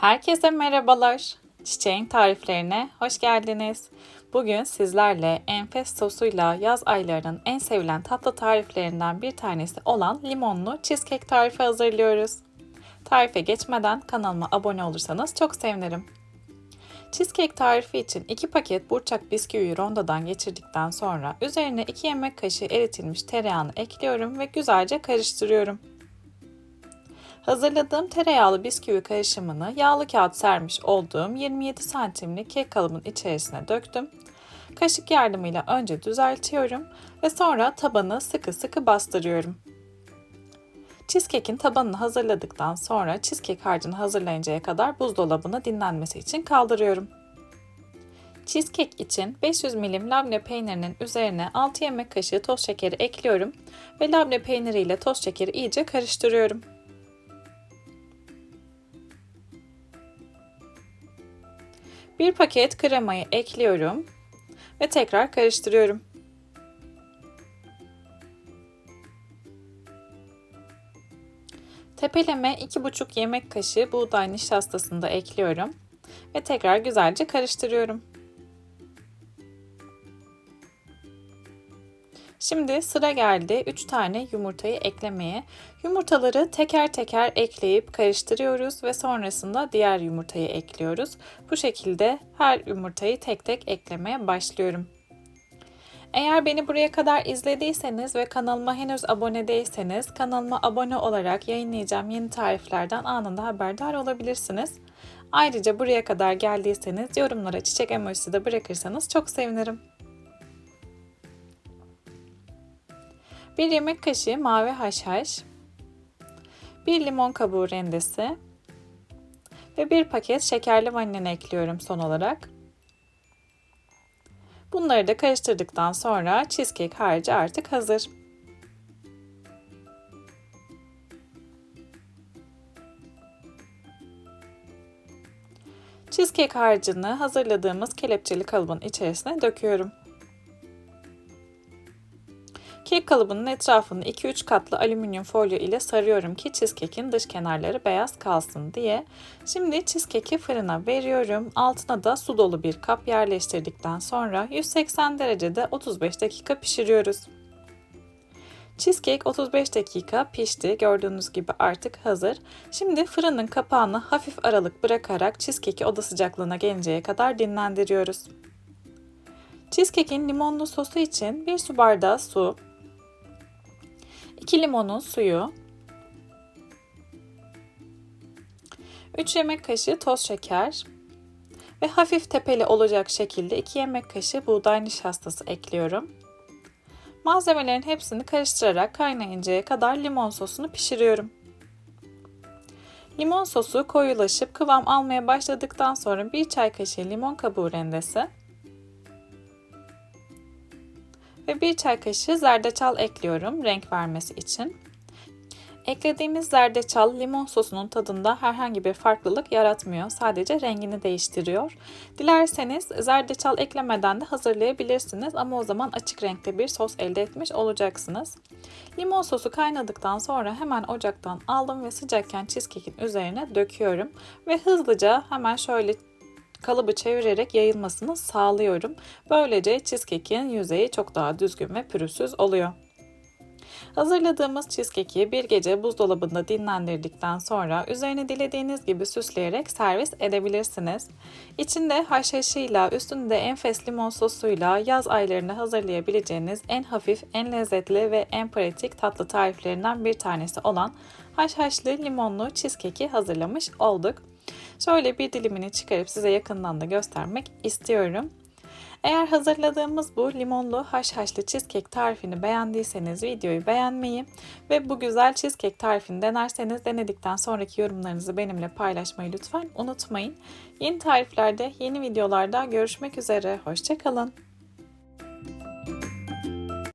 Herkese merhabalar. Çiçeğin tariflerine hoş geldiniz. Bugün sizlerle enfes sosuyla yaz aylarının en sevilen tatlı tariflerinden bir tanesi olan limonlu cheesecake tarifi hazırlıyoruz. Tarife geçmeden kanalıma abone olursanız çok sevinirim. Cheesecake tarifi için 2 paket burçak bisküviyi rondodan geçirdikten sonra üzerine 2 yemek kaşığı eritilmiş tereyağını ekliyorum ve güzelce karıştırıyorum. Hazırladığım tereyağlı bisküvi karışımını yağlı kağıt sermiş olduğum 27 santimlik kek kalıbın içerisine döktüm. Kaşık yardımıyla önce düzeltiyorum ve sonra tabanı sıkı sıkı bastırıyorum. Cheesecake'in tabanını hazırladıktan sonra cheesecake harcını hazırlayıncaya kadar buzdolabına dinlenmesi için kaldırıyorum. Cheesecake için 500 milim labne peynirinin üzerine 6 yemek kaşığı toz şekeri ekliyorum ve labne peyniri ile toz şekeri iyice karıştırıyorum. Bir paket kremayı ekliyorum ve tekrar karıştırıyorum. Tepeleme 2,5 yemek kaşığı buğday nişastasını da ekliyorum ve tekrar güzelce karıştırıyorum. Şimdi sıra geldi 3 tane yumurtayı eklemeye. Yumurtaları teker teker ekleyip karıştırıyoruz ve sonrasında diğer yumurtayı ekliyoruz. Bu şekilde her yumurtayı tek tek eklemeye başlıyorum. Eğer beni buraya kadar izlediyseniz ve kanalıma henüz abone değilseniz kanalıma abone olarak yayınlayacağım yeni tariflerden anında haberdar olabilirsiniz. Ayrıca buraya kadar geldiyseniz yorumlara çiçek emojisi de bırakırsanız çok sevinirim. 1 yemek kaşığı mavi haşhaş, 1 limon kabuğu rendesi ve 1 paket şekerli vanilini ekliyorum son olarak. Bunları da karıştırdıktan sonra cheesecake harcı artık hazır. Cheesecake harcını hazırladığımız kelepçeli kalıbın içerisine döküyorum. Kek kalıbının etrafını 2-3 katlı alüminyum folyo ile sarıyorum ki cheesecake'in dış kenarları beyaz kalsın diye. Şimdi cheesecake'i fırına veriyorum. Altına da su dolu bir kap yerleştirdikten sonra 180 derecede 35 dakika pişiriyoruz. Cheesecake 35 dakika pişti. Gördüğünüz gibi artık hazır. Şimdi fırının kapağını hafif aralık bırakarak cheesecake'i oda sıcaklığına gelinceye kadar dinlendiriyoruz. Cheesecake'in limonlu sosu için 1 su bardağı su, 2 limonun suyu, 3 yemek kaşığı toz şeker ve hafif tepeli olacak şekilde 2 yemek kaşığı buğday nişastası ekliyorum. Malzemelerin hepsini karıştırarak kaynayıncaya kadar limon sosunu pişiriyorum. Limon sosu koyulaşıp kıvam almaya başladıktan sonra 1 çay kaşığı limon kabuğu rendesi, ve 1 çay kaşığı zerdeçal ekliyorum renk vermesi için. Eklediğimiz zerdeçal limon sosunun tadında herhangi bir farklılık yaratmıyor. Sadece rengini değiştiriyor. Dilerseniz zerdeçal eklemeden de hazırlayabilirsiniz ama o zaman açık renkte bir sos elde etmiş olacaksınız. Limon sosu kaynadıktan sonra hemen ocaktan aldım ve sıcakken cheesecake'in üzerine döküyorum ve hızlıca hemen şöyle kalıbı çevirerek yayılmasını sağlıyorum. Böylece cheesecake'in yüzeyi çok daha düzgün ve pürüzsüz oluyor. Hazırladığımız cheesecake'i bir gece buzdolabında dinlendirdikten sonra üzerine dilediğiniz gibi süsleyerek servis edebilirsiniz. İçinde haşhaşıyla, üstünde enfes limon sosuyla yaz aylarında hazırlayabileceğiniz en hafif, en lezzetli ve en pratik tatlı tariflerinden bir tanesi olan haşhaşlı limonlu cheesecake'i hazırlamış olduk. Şöyle bir dilimini çıkarıp size yakından da göstermek istiyorum. Eğer hazırladığımız bu limonlu haşhaşlı cheesecake tarifini beğendiyseniz videoyu beğenmeyi ve bu güzel cheesecake tarifini denerseniz denedikten sonraki yorumlarınızı benimle paylaşmayı lütfen unutmayın. Yeni tariflerde, yeni videolarda görüşmek üzere. Hoşçakalın.